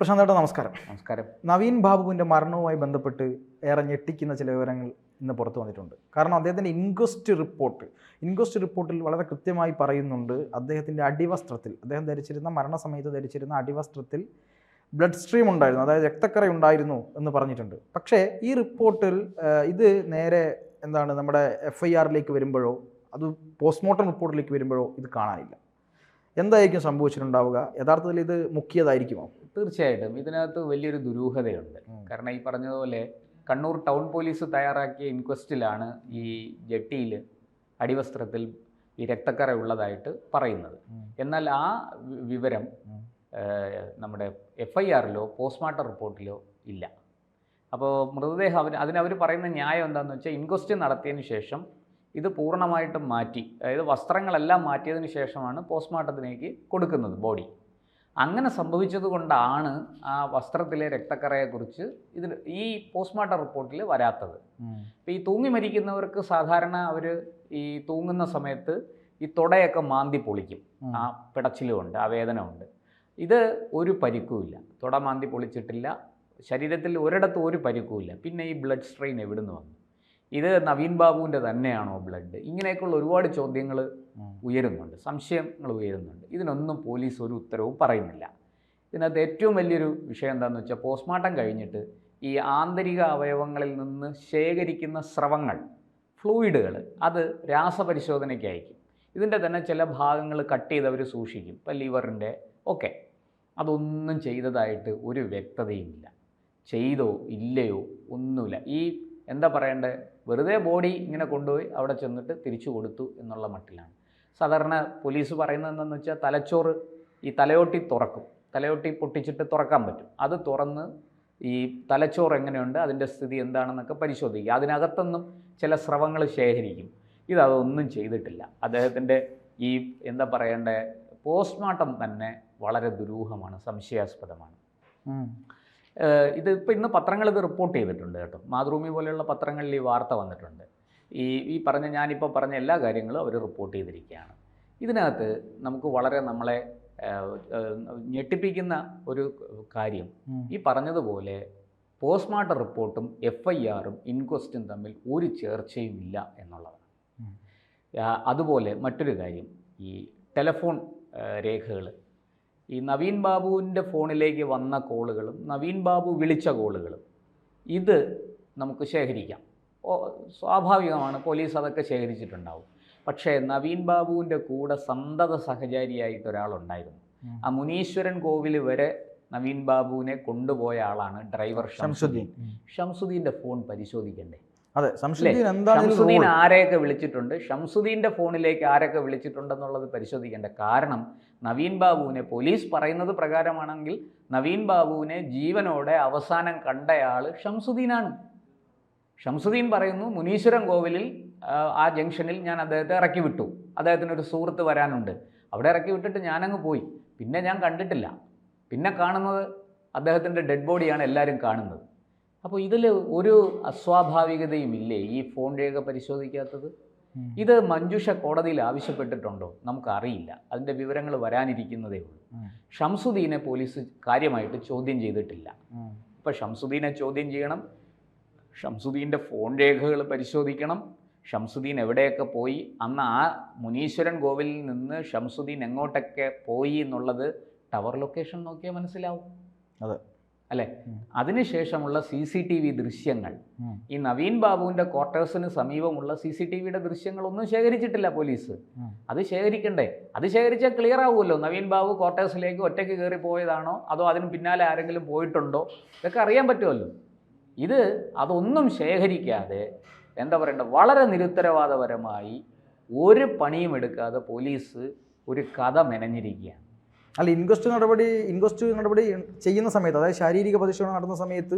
പ്രശാന്ത് ഏട്ടാ നമസ്കാരം. നമസ്കാരം. നവീൻ ബാബുവിന്റെ മരണവുമായി ബന്ധപ്പെട്ട് ഏറെ ഞെട്ടിക്കുന്ന ചില വിവരങ്ങൾ ഇന്ന് പുറത്തു വന്നിട്ടുണ്ട്. കാരണം അദ്ദേഹത്തിന്റെ ഇൻക്വസ്റ്റ് റിപ്പോർട്ട് ഇൻക്വസ്റ്റ് റിപ്പോർട്ടിൽ വളരെ കൃത്യമായി പറയുന്നുണ്ട് അദ്ദേഹത്തിന്റെ അടിവസ്ത്രത്തിൽ അദ്ദേഹം ധരിച്ചിരുന്ന മരണസമയത്ത് ധരിച്ചിരുന്ന അടിവസ്ത്രത്തിൽ ബ്ലഡ് സ്ട്രീം ഉണ്ടായിരുന്നു അതായത് രക്തക്കറ ഉണ്ടായിരുന്നു എന്ന് പറഞ്ഞിട്ടുണ്ട്. പക്ഷേ ഈ റിപ്പോർട്ടിൽ ഇത് നേരെ എന്താണ് നമ്മുടെ എഫ് ഐ ആറിലേക്ക് വരുമ്പോഴോ അത് പോസ്റ്റ്മോർട്ടം റിപ്പോർട്ടിലേക്ക് വരുമ്പോഴോ ഇത് കാണാനില്ല. എന്തായിരിക്കും സംഭവിച്ചിട്ടുണ്ടാവുക? യഥാർത്ഥത്തിൽ ഇത് മുക്കിയതായിരിക്കുമോ? തീർച്ചയായിട്ടും ഇതിനകത്ത് വലിയൊരു ദുരൂഹതയുണ്ട്. കാരണം ഈ പറഞ്ഞതുപോലെ കണ്ണൂർ ടൗൺ പോലീസ് തയ്യാറാക്കിയ ഇൻക്വസ്റ്റിലാണ് ഈ ജെട്ടിയിൽ അടിവസ്ത്രത്തിൽ ഈ രക്തക്കറ ഉള്ളതായിട്ട് പറയുന്നത്. എന്നാൽ ആ വിവരം നമ്മുടെ എഫ് ഐ ആറിലോ പോസ്റ്റ്മോർട്ടം റിപ്പോർട്ടിലോ ഇല്ല. അപ്പോൾ മൃതദേഹം അവർ അതിനവർ പറയുന്ന ന്യായം എന്താണെന്ന് വെച്ചാൽ ഇൻക്വസ്റ്റ് നടത്തിയതിന് ശേഷം ഇത് പൂർണമായിട്ടും മാറ്റി. അതായത് വസ്ത്രങ്ങളെല്ലാം മാറ്റിയതിന് ശേഷമാണ് പോസ്റ്റ്മോർട്ടത്തിലേക്ക് കൊടുക്കുന്നത് ബോഡി. അങ്ങനെ സംഭവിച്ചത് കൊണ്ടാണ് ആ വസ്ത്രത്തിലെ രക്തക്കറയെക്കുറിച്ച് ഇതിൽ ഈ പോസ്റ്റ്മോർട്ടം റിപ്പോർട്ടിൽ വരാത്തത്. ഇപ്പോൾ ഈ തൂങ്ങി മരിക്കുന്നവർക്ക് സാധാരണ അവർ ഈ തൂങ്ങുന്ന സമയത്ത് ഈ തുടയൊക്കെ മാന്തി പൊളിക്കും. ആ പിടച്ചിലുമുണ്ട് ആ വേദന ഉണ്ട് ഇത് ഒരു പരിക്കുമില്ല തുട മാന്തി പൊളിച്ചിട്ടില്ല. ശരീരത്തിൽ ഒരിടത്തും ഒരു പരിക്കുമില്ല പിന്നെ ഈ ബ്ലഡ് സ്ട്രെയിൻ എവിടുന്ന് വന്നു? ഇത് നവീൻ ബാബുവിന്റെ തന്നെയാണോ ബ്ലഡ്? ഇങ്ങനെയൊക്കെയുള്ള ഒരുപാട് ചോദ്യങ്ങൾ. ഉയരുന്നുണ്ട്. സംശയങ്ങൾ ഉയരുന്നുണ്ട്. ഇതിനൊന്നും പോലീസ് ഒരു ഉത്തരവും പറയുന്നില്ല. ഇതിനകത്ത് ഏറ്റവും വലിയൊരു വിഷയം എന്താണെന്ന് വെച്ചാൽ പോസ്റ്റ്മോർട്ടം കഴിഞ്ഞിട്ട് ഈ ആന്തരിക അവയവങ്ങളിൽ നിന്ന് ശേഖരിക്കുന്ന സ്രവങ്ങൾ ഫ്ലൂയിഡുകൾ അത് രാസപരിശോധനയ്ക്ക് അയക്കും. ഇതിന്റെ തന്നെ ചില ഭാഗങ്ങൾ കട്ട് ചെയ്ത് അവർ സൂക്ഷിക്കും. ഇപ്പം ലിവറിന്റെ ഒക്കെ. അതൊന്നും ചെയ്തതായിട്ട് ഒരു വ്യക്തതയുമില്ല. ചെയ്തോ ഇല്ലയോ ഒന്നുമില്ല. ഈ എന്താ പറയണ്ടേ വെറുതെ ബോഡി ഇങ്ങനെ കൊണ്ടുപോയി അവിടെ ചെന്നിട്ട് തിരിച്ചു കൊടുത്തു എന്നുള്ള മട്ടിലാണ്. സാധാരണ പോലീസ് പറയുന്നത് എന്താണെന്ന് വെച്ചാൽ തലച്ചോറ് ഈ തലയോട്ടി തുറക്കും. തലയോട്ടി പൊട്ടിച്ചിട്ട് തുറക്കാൻ പറ്റും. അത് തുറന്ന് ഈ തലച്ചോറ് എങ്ങനെയുണ്ട് അതിന്റെ സ്ഥിതി എന്താണെന്നൊക്കെ പരിശോധിക്കുക. അതിനകത്തൊന്നും ചില സ്രവങ്ങൾ ശേഖരിക്കും. ഇതതൊന്നും ചെയ്തിട്ടില്ല. അദ്ദേഹത്തിന്റെ ഈ എന്താ പറയണ്ടേ പോസ്റ്റ്മോർട്ടം തന്നെ വളരെ ദുരൂഹമാണ് സംശയാസ്പദമാണ്. ഇത് ഇപ്പോൾ ഇന്ന് പത്രങ്ങൾ ഇത് റിപ്പോർട്ട് ചെയ്തിട്ടുണ്ട് കേട്ടോ. മാതൃഭൂമി പോലെയുള്ള പത്രങ്ങളിൽ ഈ വാർത്ത വന്നിട്ടുണ്ട്. ഈ ഈ പറഞ്ഞ ഞാനിപ്പോൾ പറഞ്ഞ എല്ലാ കാര്യങ്ങളും അവർ റിപ്പോർട്ട് ചെയ്തിരിക്കുകയാണ്. ഇതിനകത്ത് നമുക്ക് വളരെ നമ്മളെ ഞെട്ടിപ്പിക്കുന്ന ഒരു കാര്യം. ഈ പറഞ്ഞതുപോലെ പോസ്റ്റ്മോർട്ടം റിപ്പോർട്ടും എഫ് ഐ ആറും ഇൻക്വസ്റ്റും തമ്മിൽ ഒരു ചേർച്ചയും ഇല്ല എന്നുള്ളതാണ്. അതുപോലെ മറ്റൊരു കാര്യം. ഈ ടെലഫോൺ രേഖകൾ ഈ നവീൻ ബാബുവിന്റെ ഫോണിലേക്ക് വന്ന കോളുകളും നവീൻ ബാബു വിളിച്ച കോളുകളും ഇത് നമുക്ക് ശേഖരിക്കാം. സ്വാഭാവികമാണ് പോലീസ് അതൊക്കെ ശേഖരിച്ചിട്ടുണ്ടാവും. പക്ഷേ നവീൻ ബാബുവിന്റെ കൂടെ സന്തത സഹചാരിയായിട്ട് ഒരാളുണ്ടായിരുന്നു. ആ മുനീശ്വരൻ കോവിൽ വരെ നവീൻ ബാബുവിനെ കൊണ്ടുപോയ ആളാണ് ഡ്രൈവർ ഷംസുദ്ദീൻ ഷംസുദ്ദീൻ ഷംസുദ്ദീന്റെ ഫോൺ പരിശോധിക്കണ്ടേ? അതെ ഷംസുദ്ദീൻ ആരെയൊക്കെ വിളിച്ചിട്ടുണ്ട്? ഷംസുദ്ദീന്റെ ഫോണിലേക്ക് ആരൊക്കെ വിളിച്ചിട്ടുണ്ടെന്നുള്ളത് പരിശോധിക്കേണ്ട? കാരണം നവീൻ ബാബുവിനെ പോലീസ് പറയുന്നത് പ്രകാരമാണെങ്കിൽ നവീൻ ബാബുവിനെ ജീവനോടെ അവസാനം കണ്ടയാൾ ഷംസുദ്ദീനാണ് ഷംസുദ്ദീൻ പറയുന്നു മുനീശ്വരൻ കോവിലിൽ ആ, ജംഗ്ഷനിൽ ഞാൻ അദ്ദേഹത്തെ ഇറക്കി വിട്ടു. അദ്ദേഹത്തിന് ഒരു സുഹൃത്ത് വരാനുണ്ട്. അവിടെ ഇറക്കി വിട്ടിട്ട് ഞാനങ്ങ് പോയി. പിന്നെ ഞാൻ കണ്ടിട്ടില്ല. പിന്നെ കാണുന്നത് അദ്ദേഹത്തിന്റെ ഡെഡ് ബോഡിയാണ് എല്ലാവരും കാണുന്നത്. അപ്പോൾ ഇതിൽ ഒരു അസ്വാഭാവികതയും ഇല്ലേ ഈ ഫോൺ രേഖ പരിശോധിക്കാത്തത്? ഇത് മഞ്ജുഷ കോടതിയിൽ ആവശ്യപ്പെട്ടിട്ടുണ്ടോ നമുക്കറിയില്ല. അതിന്റെ വിവരങ്ങൾ വരാനിരിക്കുന്നതേ ഉള്ളൂ. ഷംസുദ്ദീനെ പോലീസ് കാര്യമായിട്ട് ചോദ്യം ചെയ്തിട്ടില്ല. ഇപ്പം ഷംസുദ്ദീനെ ചോദ്യം ചെയ്യണം. ഷംസുദ്ദീന്റെ ഫോൺ രേഖകൾ പരിശോധിക്കണം. ഷംസുദ്ദീൻ എവിടെയൊക്കെ പോയി? അന്ന് ആ മുനീശ്വരൻ കോവിലിൽ നിന്ന് ഷംസുദ്ദീൻ എങ്ങോട്ടൊക്കെ പോയി എന്നുള്ളത് ടവർ ലൊക്കേഷൻ നോക്കിയാൽ മനസ്സിലാവും. അതെ. അല്ലെ. അതിനുശേഷമുള്ള സി സി ടി വി ദൃശ്യങ്ങൾ. ഈ നവീൻ ബാബുവിന്റെ ക്വാർട്ടേഴ്സിന് സമീപമുള്ള സി സി ടി വിയുടെ ദൃശ്യങ്ങളൊന്നും ശേഖരിച്ചിട്ടില്ല പോലീസ്. അത് ശേഖരിക്കണ്ടേ? അത് ശേഖരിച്ചാൽ ക്ലിയർ ആവുമല്ലോ. നവീൻ ബാബു ക്വാർട്ടേഴ്സിലേക്ക് ഒറ്റയ്ക്ക് കയറി പോയതാണോ? അതോ അതിന് പിന്നാലെ ആരെങ്കിലും പോയിട്ടുണ്ടോ? ഇതൊക്കെ അറിയാൻ പറ്റുമല്ലോ. ഇത് അതൊന്നും ശേഖരിക്കാതെ എന്താ പറയണ്ട? വളരെ നിരുത്തരവാദപരമായി ഒരു പണിയും എടുക്കാതെ പോലീസ് ഒരു കഥ മെനഞ്ഞിരിക്കുകയാണ്. അല്ല ഇൻക്വസ്റ്റ് നടപടി ഇൻക്വസ്റ്റ് നടപടി ചെയ്യുന്ന സമയത്ത് അതായത് ശാരീരിക പരിശോധന നടന്ന സമയത്ത്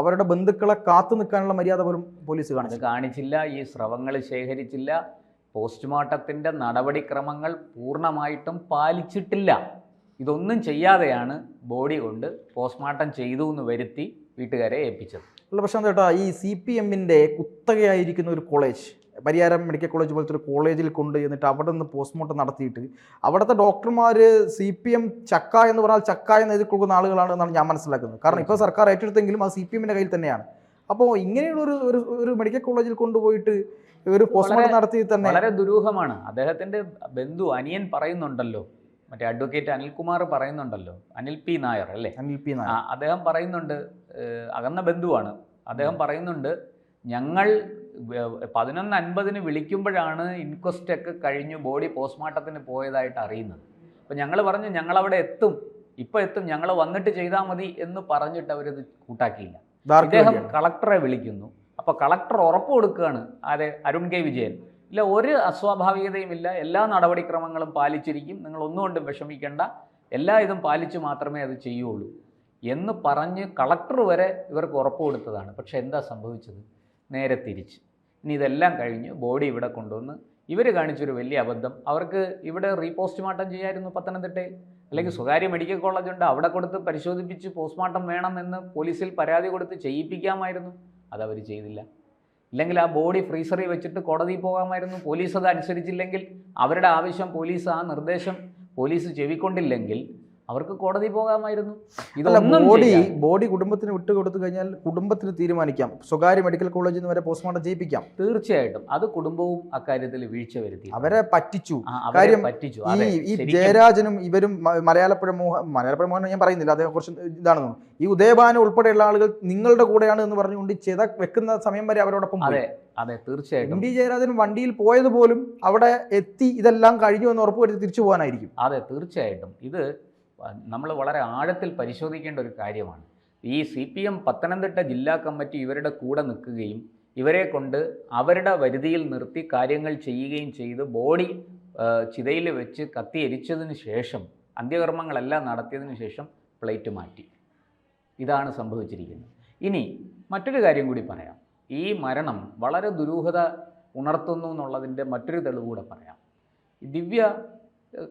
അവരുടെ ബന്ധുക്കളെ കാത്തു നിൽക്കാനുള്ള മര്യാദ പോലും പോലീസ് കാണിച്ചു കാണിച്ചില്ല. ഈ സ്രവങ്ങൾ ശേഖരിച്ചില്ല പോസ്റ്റ്മോർട്ടത്തിന്റെ നടപടിക്രമങ്ങൾ പൂർണമായിട്ടും പാലിച്ചിട്ടില്ല. ഇതൊന്നും ചെയ്യാതെയാണ് ബോഡി കൊണ്ട് പോസ്റ്റ്മോർട്ടം ചെയ്തു എന്ന് വരുത്തി വീട്ടുകാരെ ഏൽപ്പിച്ചത്. അല്ല എന്താ കേട്ടോ? ഈ സി പി എമ്മിന്റെ കുത്തകയായിരിക്കുന്ന ഒരു കോളേജ് പരിയാരം മെഡിക്കൽ കോളേജ് പോലത്തെ ഒരു കോളേജിൽ കൊണ്ട് എന്നിട്ട് അവിടെ നിന്ന് പോസ്റ്റ്മോർട്ടം നടത്തിയിട്ട് അവിടുത്തെ ഡോക്ടർമാർ സി പി എം ചക്ക എന്ന് പറഞ്ഞാൽ ചക്ക എന്ന് എഴുതി കൊടുക്കുന്ന ആളുകളാണ് എന്നാണ് ഞാൻ മനസ്സിലാക്കുന്നത്. കാരണം ഇപ്പോൾ സർക്കാർ ഏറ്റെടുത്തെങ്കിലും അത് സി പി എമ്മിന്റെ കയ്യിൽ തന്നെയാണ്. അപ്പോൾ ഇങ്ങനെയുള്ള ഒരു ഒരു മെഡിക്കൽ കോളേജിൽ കൊണ്ടുപോയിട്ട് ഒരു പോസ്റ്റ്മോർട്ടം നടത്തി തന്നെ വളരെ ദുരൂഹമാണ്. അദ്ദേഹത്തിന്റെ ബന്ധു അനിയൻ പറയുന്നുണ്ടല്ലോ. മറ്റേ അഡ്വക്കേറ്റ് അനിൽകുമാർ പറയുന്നുണ്ടല്ലോ. അനിൽ പി നായർ അല്ലേ? അനിൽ പി നായർ. അദ്ദേഹം പറയുന്നുണ്ട് അകന്ന ബന്ധുവാണ്. അദ്ദേഹം പറയുന്നുണ്ട് ഞങ്ങൾ പതിനൊന്ന് അൻപതിന് വിളിക്കുമ്പോഴാണ് ഇൻക്വസ്റ്റ് ഒക്കെ കഴിഞ്ഞു ബോഡി പോസ്റ്റ്മോർട്ടത്തിന് പോയതായിട്ട് അറിയുന്നത്. അപ്പം ഞങ്ങൾ പറഞ്ഞു ഞങ്ങൾ അവിടെ എത്തും. ഇപ്പം എത്തും. ഞങ്ങൾ വന്നിട്ട് ചെയ്താൽ മതി എന്ന് പറഞ്ഞിട്ട് അവരത് കൂട്ടാക്കിയില്ല. അദ്ദേഹം കളക്ടറെ വിളിക്കുന്നു. അപ്പോൾ കളക്ടർ ഉറപ്പ് കൊടുക്കുകയാണ് അതെ അരുൺ കെ. വിജയൻ. ഇല്ല ഒരു അസ്വാഭാവികതയും ഇല്ല. എല്ലാ നടപടിക്രമങ്ങളും പാലിച്ചിരിക്കും. നിങ്ങൾ ഒന്നുകൊണ്ടും വിഷമിക്കേണ്ട. എല്ലാ ഇതും പാലിച്ച് മാത്രമേ അത് ചെയ്യുള്ളൂ. എന്ന് പറഞ്ഞ് കളക്ടർ വരെ ഇവർക്ക് ഉറപ്പ് കൊടുത്തതാണ്. പക്ഷേ എന്താ സംഭവിച്ചത്? നേരെ തിരിച്ച്. ഇനി ഇതെല്ലാം കഴിഞ്ഞ് ബോഡി ഇവിടെ കൊണ്ടുവന്ന് ഇവർ കാണിച്ചൊരു വലിയ അബദ്ധം. അവർക്ക് ഇവിടെ റീപോസ്റ്റ്മോർട്ടം ചെയ്യായിരുന്നു പത്തനംതിട്ടയിൽ. അല്ലെങ്കിൽ സ്വകാര്യ മെഡിക്കൽ കോളേജ് ഉണ്ട് അവിടെ കൊടുത്ത് പരിശോധിപ്പിച്ച് പോസ്റ്റ്മോർട്ടം വേണമെന്ന് പോലീസിൽ പരാതി കൊടുത്ത് ചെയ്യിപ്പിക്കാമായിരുന്നു. അതവർ ചെയ്തില്ല. ഇല്ലെങ്കിൽ ആ ബോഡി ഫ്രീസറിൽ വെച്ചിട്ട് കോടതിയിൽ പോകാമായിരുന്നു. പോലീസ് അത് അനുസരിച്ചില്ലെങ്കിൽ അവരുടെ ആവശ്യം പോലീസ് ആ നിർദ്ദേശം പോലീസ് ചെവിക്കൊണ്ടില്ലെങ്കിൽ അവർക്ക് കോടതി പോകാമായിരുന്നു. ഇതൊന്നും ബോഡി ബോഡി കുടുംബത്തിന് വിട്ടു കൊടുത്തു കഴിഞ്ഞാൽ കുടുംബത്തിന് തീരുമാനിക്കാം. സ്വകാര്യ മെഡിക്കൽ കോളേജിൽ നിന്ന് വരെ പോസ്റ്റ്മോർട്ടം ചെയ്യിപ്പിക്കാം തീർച്ചയായിട്ടും. അത് കുടുംബവും അക്കാര്യത്തിൽ വീഴ്ച വരുത്തി. അവരെ പറ്റിച്ചു. കാര്യം പറ്റിച്ചു. ഈ ജയരാജനും ഇവരും മലയാളപ്പുഴ മോഹൻ മലയാളപ്പുഴ മോഹൻ ഞാൻ പറയുന്നില്ല അദ്ദേഹം കുറച്ച് ഇതാണെന്ന് ഈ ഉദയഭാനു ഉൾപ്പെടെയുള്ള ആളുകൾ നിങ്ങളുടെ കൂടെയാണ് എന്ന് പറഞ്ഞുകൊണ്ട് ചെത വെക്കുന്ന സമയം വരെ അവരോടൊപ്പം. അതെ അതെ തീർച്ചയായിട്ടും. എം ഡി ജയരാജൻ വണ്ടിയിൽ പോയത് പോലും അവിടെ എത്തി ഇതെല്ലാം കഴിഞ്ഞു എന്ന് ഉറപ്പുവരുത്തി തിരിച്ചു പോകാനായിരിക്കും. അതെ തീർച്ചയായിട്ടും. ഇത് നമ്മൾ വളരെ ആഴത്തിൽ പരിശോധിക്കേണ്ട ഒരു കാര്യമാണ്. ഈ സി പി എം പത്തനംതിട്ട ജില്ലാ കമ്മിറ്റി ഇവരുടെ കൂടെ നിൽക്കുകയും ഇവരെ കൊണ്ട് അവരുടെ വരുതിയിൽ നിർത്തി കാര്യങ്ങൾ ചെയ്യുകയും ചെയ്ത് ബോഡി ചിതയിൽ വെച്ച് കത്തി എരിച്ചതിന് ശേഷം അന്ത്യകർമ്മങ്ങളെല്ലാം നടത്തിയതിന് ശേഷം പ്ലേറ്റ് മാറ്റി. ഇതാണ് സംഭവിച്ചിരിക്കുന്നത്. ഇനി മറ്റൊരു കാര്യം കൂടി പറയാം. ഈ മരണം വളരെ ദുരൂഹത ഉണർത്തുന്നു എന്നുള്ളതിന്റെ മറ്റൊരു തെളിവ് കൂടെ പറയാം. ദിവ്യ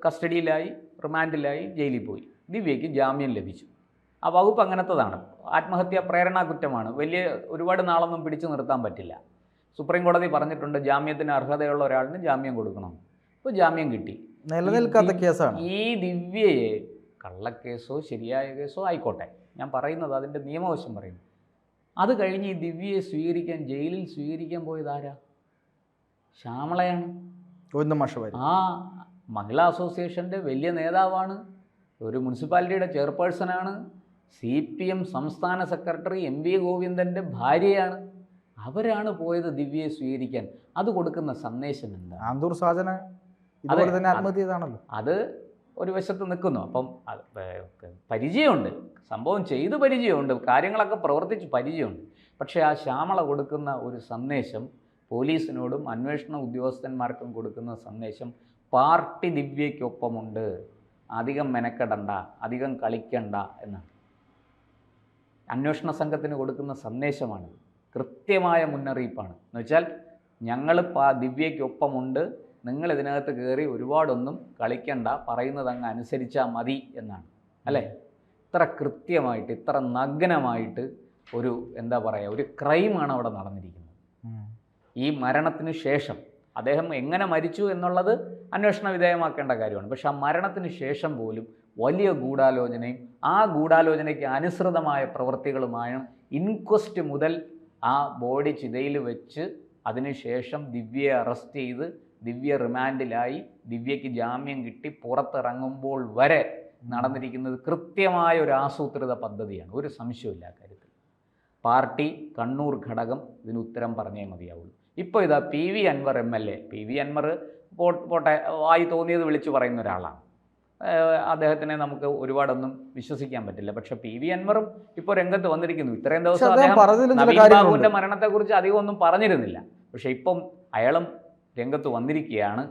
കസ്റ്റഡിയിലായി റിമാൻഡിലായി ജയിലിൽ പോയി. ദിവ്യയ്ക്ക് ജാമ്യം ലഭിച്ചു. ആ വകുപ്പ് അങ്ങനത്തതാണ്. ആത്മഹത്യാ പ്രേരണാ കുറ്റമാണ്. വലിയ ഒരുപാട് നാളൊന്നും പിടിച്ചു നിർത്താൻ പറ്റില്ല. സുപ്രീം കോടതി പറഞ്ഞിട്ടുണ്ട് ജാമ്യത്തിന് അർഹതയുള്ള ഒരാളിന് ജാമ്യം കൊടുക്കണം. അപ്പോൾ ജാമ്യം കിട്ടി. നിലനിൽക്കാത്ത കേസാണ്. ഈ ദിവ്യയെ കള്ളക്കേസോ ശരിയായ കേസോ ആയിക്കോട്ടെ. ഞാൻ പറയുന്നത് അതിന്റെ നിയമവശം പറയുന്നു അത് കഴിഞ്ഞ് ഈ ദിവ്യയെ സ്വീകരിക്കാൻ ജയിലിൽ സ്വീകരിക്കാൻ പോയത് ആരാ? ശ്യാമളയാണ്. ഗോവിന്ദ ആ മഹിളാ അസോസിയേഷന്റെ വലിയ നേതാവാണ് ഒരു മുനിസിപ്പാലിറ്റിയുടെ ചെയർപേഴ്സണാണ് സി പി എം സംസ്ഥാന സെക്രട്ടറി എം വി ഗോവിന്ദന്റെ ഭാര്യയാണ്. അവരാണ് പോയത് ദിവ്യയെ സ്വീകരിക്കാൻ. അത് കൊടുക്കുന്ന സന്ദേശം എന്താ ആന്തൂർ സാധന ഇതുപോലെ തന്നെ അത് ആത്മഹത്യ ചെയ്താണല്ലോ അത് ഒരു വശത്ത് നിൽക്കുന്നു. അപ്പം പരിചയമുണ്ട്. സംഭവം ചെയ്ത് പരിചയമുണ്ട്. കാര്യങ്ങളൊക്കെ പ്രവർത്തിച്ച് പരിചയമുണ്ട്. പക്ഷേ ആ ശ്യാമള കൊടുക്കുന്ന ഒരു സന്ദേശം പോലീസിനോടും അന്വേഷണ ഉദ്യോഗസ്ഥന്മാർക്കും കൊടുക്കുന്ന സന്ദേശം പാർട്ടി ദിവ്യയ്ക്കൊപ്പമുണ്ട്. അധികം മെനക്കെടണ്ട അധികം കളിക്കണ്ട എന്നാണ് അന്വേഷണ സംഘത്തിന് കൊടുക്കുന്ന സന്ദേശമാണ്. കൃത്യമായ മുന്നറിയിപ്പാണ്. എന്ന് വെച്ചാൽ ഞങ്ങൾ പാ ദിവ്യയ്ക്കൊപ്പമുണ്ട്. നിങ്ങൾ ഇതിനകത്ത് കയറി ഒരുപാടൊന്നും കളിക്കണ്ട പറയുന്നത് അങ്ങ് അനുസരിച്ചാൽ മതി എന്നാണ്. അല്ലേ? ഇത്ര കൃത്യമായിട്ട് ഇത്ര നഗ്നമായിട്ട് ഒരു എന്താ പറയുക ഒരു ക്രൈമാണ് അവിടെ നടന്നിരിക്കുന്നത്. ഈ മരണത്തിന് ശേഷം അദ്ദേഹം എങ്ങനെ മരിച്ചു എന്നുള്ളത് അന്വേഷണ വിധേയമാക്കേണ്ട കാര്യമാണ്. പക്ഷെ ആ മരണത്തിന് ശേഷം പോലും വലിയ ഗൂഢാലോചനയും ആ ഗൂഢാലോചനയ്ക്ക് അനുസൃതമായ പ്രവൃത്തികളുമായ ഇൻക്വസ്റ്റ് മുതൽ ആ ബോഡി ചിതയിൽ വെച്ച് അതിനുശേഷം ദിവ്യയെ അറസ്റ്റ് ചെയ്ത് ദിവ്യ റിമാൻഡിലായി ദിവ്യയ്ക്ക് ജാമ്യം കിട്ടി പുറത്തിറങ്ങുമ്പോൾ വരെ നടന്നിരിക്കുന്നത് കൃത്യമായ ഒരു ആസൂത്രിത പദ്ധതിയാണ്. ഒരു സംശയമില്ല കാര്യത്തിൽ. പാർട്ടി കണ്ണൂർ ഘടകം ഇതിന് ഉത്തരം പറഞ്ഞേ മതിയാവുള്ളൂ. ഇപ്പോൾ ഇതാ P V Anvar M L A. P V Anvar പോട്ടെ വായി തോന്നിയത് വിളിച്ചു പറയുന്ന ഒരാളാണ്. അദ്ദേഹത്തിനെ നമുക്ക് ഒരുപാടൊന്നും വിശ്വസിക്കാൻ പറ്റില്ല. പക്ഷെ പി വി അൻവറും ഇപ്പോൾ രംഗത്ത് വന്നിരിക്കുന്നു. ഇത്രയും ദിവസം അദ്ദേഹം നവീൻ ബാബുവിന്റെ മരണത്തെക്കുറിച്ച് അധികം ഒന്നും പറഞ്ഞിരുന്നില്ല. പക്ഷെ ഇപ്പം അയാളും രംഗത്ത് വന്നിരിക്കുകയാണ്.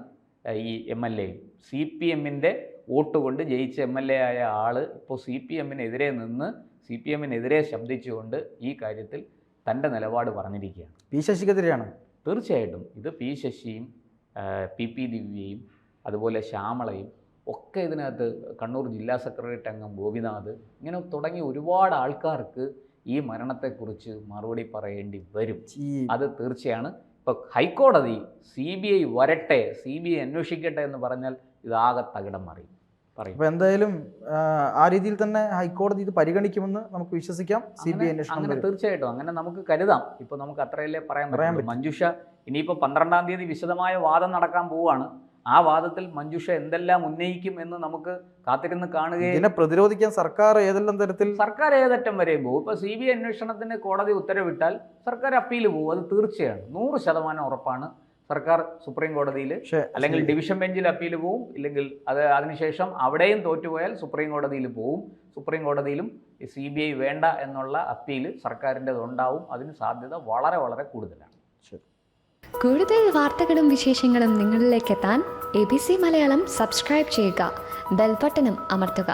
ഈ എം എൽ എയും സി പി എമ്മിന്റെ വോട്ട് കൊണ്ട് ജയിച്ച എം എൽ എ ആയ ആൾ ഇപ്പോൾ സി പി എമ്മിനെതിരെ നിന്ന് സി പി എമ്മിനെതിരെ ശബ്ദിച്ചുകൊണ്ട് ഈ കാര്യത്തിൽ തന്റെ നിലപാട് പറഞ്ഞിരിക്കുകയാണ്. പി ശശിക്കെതിരെയാണ്. തീർച്ചയായിട്ടും ഇത് പി ശശിയും പി പി ദിവ്യയും അതുപോലെ ശ്യാമളയും ഒക്കെ ഇതിനകത്ത് കണ്ണൂർ ജില്ലാ സെക്രട്ടേറിയറ്റ് അംഗം ഗോപിനാഥ് ഇങ്ങനെ തുടങ്ങി ഒരുപാട് ആൾക്കാർക്ക് ഈ മരണത്തെക്കുറിച്ച് മറുപടി പറയേണ്ടി വരും. അത് തീർച്ചയാണ്. ഇപ്പോൾ ഹൈക്കോടതി സി ബി ഐ വരട്ടെ സി ബി ഐ അന്വേഷിക്കട്ടെ എന്ന് പറഞ്ഞാൽ ഇതാകെ തകിടം മറിയും. അപ്പോൾ എന്തായാലും ആ, രീതിയിൽ തന്നെ ഹൈക്കോടതി ഇത് പരിഗണിക്കുമെന്ന് നമുക്ക് വിശ്വസിക്കാം. സി ബി ഐ അന്വേഷണം തീർച്ചയായിട്ടും. അങ്ങനെ നമുക്ക് കരുതാം. ഇപ്പൊ നമുക്ക് അത്രയല്ലേ പറയാൻ പറയാൻ മഞ്ജുഷ ഇനിയിപ്പോ പന്ത്രണ്ടാം തീയതി വിശദമായ വാദം നടക്കാൻ പോവാണ്. ആ വാദത്തിൽ മഞ്ജുഷ എന്തെല്ലാം ഉന്നയിക്കും എന്ന് നമുക്ക് കാത്തിരുന്ന് കാണുകയും ഇതിനെ പ്രതിരോധിക്കാൻ സർക്കാർ ഏതെല്ലാം തരത്തിൽ? സർക്കാർ ഏതറ്റം വരെയും പോകും? ഇപ്പോൾ സി ബി ഐ അന്വേഷണത്തിന് കോടതി ഉത്തരവിട്ടാൽ സർക്കാർ അപ്പീൽ പോകും. അത് തീർച്ചയാണ്. നൂറ് ശതമാനം ഉറപ്പാണ്. സർക്കാർ സുപ്രീം കോടതിയിൽ അല്ലെങ്കിൽ ഡിവിഷൻ ബെഞ്ചിൽ അപ്പീൽ പോവും. ഇല്ലെങ്കിൽ അത് അതിനുശേഷം അവിടെയും തോറ്റുപോയാൽ സുപ്രീം കോടതിയിൽ പോവും. സുപ്രീം കോടതിയിലും സി ബി ഐ വേണ്ട എന്നുള്ള അപ്പീൽ സർക്കാരിന്റെത് ഉണ്ടാവും. അതിന് സാധ്യത വളരെ വളരെ കൂടുതലാണ്. കൂടുതൽ വാർത്തകളും വിശേഷങ്ങളും നിങ്ങളിലേക്ക് എത്താൻ A B C Malayalam subscribe ചെയ്യുക. ബെൽബട്ടനും അമർത്തുക.